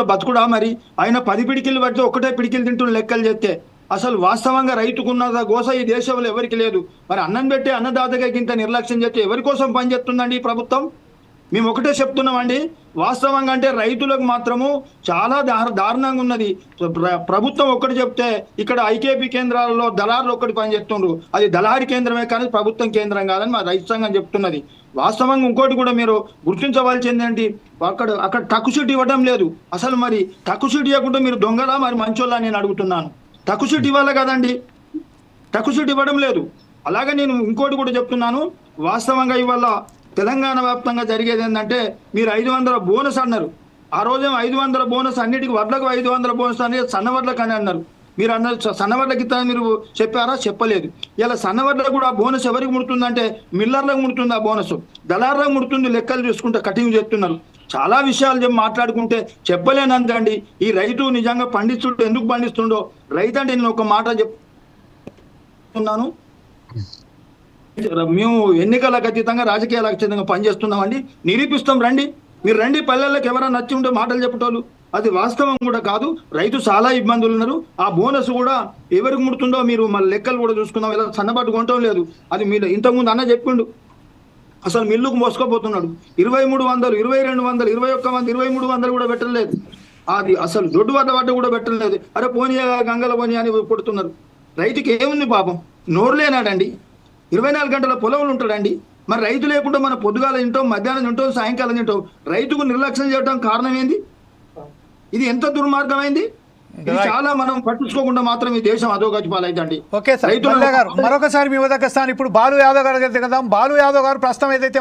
బతుకుడా మరి? ఆయన పది పిడికిలు పడితే ఒకటే పిడికిలు తింటున్న లెక్కలు చెప్తే అసలు వాస్తవంగా రైతుకున్న గోస ఈ దేశంలో ఎవరికి లేదు. మరి అన్నం పెట్టే అన్నదాతగా ఇంత నిర్లక్ష్యం చేస్తే ఎవరి కోసం పనిచేస్తుందండి ఈ ప్రభుత్వం? మేము ఒకటే చెప్తున్నామండి. వాస్తవంగా అంటే రైతులకు మాత్రము చాలా దారు దారుణంగా ఉన్నది. ప్రభుత్వం ఒకటి చెప్తే ఇక్కడ ఐకేపీ కేంద్రాలలో దళారులు ఒకటి పనిచేస్తుండ్రు. అది దళారి కేంద్రమే కానీ ప్రభుత్వం కేంద్రం కాదని మా రైతు సంఘం చెప్తున్నది. వాస్తవంగా ఇంకోటి కూడా మీరు గుర్తించవలసింది ఏంటి? అక్కడ అక్కడ తక్కువ సీట్ ఇవ్వడం లేదు. అసలు మరి తక్కువ సీట్ ఇవ్వకుండా మీరు దొంగలా మరి మంచోళ్ళ నేను అడుగుతున్నాను. తక్కువ సీట్ ఇవ్వాలి కదండి. తక్కువ సీట్ ఇవ్వడం లేదు. అలాగే నేను ఇంకోటి కూడా చెప్తున్నాను. వాస్తవంగా ఇవాళ తెలంగాణ వ్యాప్తంగా జరిగేది ఏంటంటే మీరు ఐదు వందల బోనస్ అన్నారు. ఆ రోజేమో ఐదు వందల బోనస్ అన్నిటికీ వడ్లకు ఐదు వందల బోనస్ అనేది సన్నవడ్లకు అని అన్నారు. మీరు అన్నారు సన్నవడ్లకి ఇస్తారని మీరు చెప్పారా? చెప్పలేదు. ఇలా సన్నవడ్లకు కూడా ఆ బోనస్ ఎవరికి ముడుతుందంటే మిల్లర్లకు ముడుతుంది ఆ బోనస్. దళారులకు ముడుతుంది లెక్కలు చూసుకుంటే కటింగ్ చెప్తున్నారు చాలా విషయాలు చెప్పి మాట్లాడుకుంటే చెప్పలేనంతండి ఈ రైతు నిజంగా పండిస్తుంటే ఎందుకు పండిస్తుండో? రైతు అంటే నేను ఒక మాట చెప్తున్నాను. మేము ఎన్నికల ఖచ్చితంగా రాజకీయాల ఖచ్చితంగా పనిచేస్తున్నామండి. నిరూపిస్తాం రండి. మీరు రండి పల్లెల్లోకి ఎవరైనా నచ్చి ఉంటే మాటలు చెప్పటోళ్ళు. అది వాస్తవం కూడా కాదు. రైతు చాలా ఇబ్బందులు ఉన్నారు. ఆ బోనస్ కూడా ఎవరికి ముడుతుందో మీరు మన లెక్కలు కూడా చూసుకుందాం. ఇలా సన్నబాటు కొనటం లేదు. అది మీరు ఇంతకుముందు అన్న చెప్పిండు. అసలు మిల్లుకు మోసుకోపోతున్నాడు. ఇరవై మూడు వందలు ఇరవై రెండు వందలు ఇరవై ఒక్క వంద ఇరవై మూడు వందలు కూడా పెట్టలేదు అది అసలు దొడ్డు వద్ద పడ్డ కూడా పెట్టలేదు అరే పోనీయా గంగల పోనీ అని పుడుతున్నారు రైతుకి ఏముంది పాపం? నోరు లేనాడండి. ఇరవై నాలుగు గంటల పొలంలో ఉంటాడండి. మరి రైతు లేకుండా మన పొద్దుగాల తింటాం మధ్యాహ్నం తింటాం సాయంకాలం తింటాం. రైతుకు నిర్లక్ష్యం చేయడం కారణం ఏంది? ఇది ఎంత దుర్మార్గమైంది చాలా మనం పట్టించుకోకుండా మాత్రం ఈ దేశం అధోగతి పాలైందండి. ఓకే సార్ మరొకసారి మీ వద్దకు ఇప్పుడు బాలు యాదవ్ గారు దగ్గరికి వెళ్దాం బాలు యాదవ్ గారు ప్రస్తుతం ఏదైతే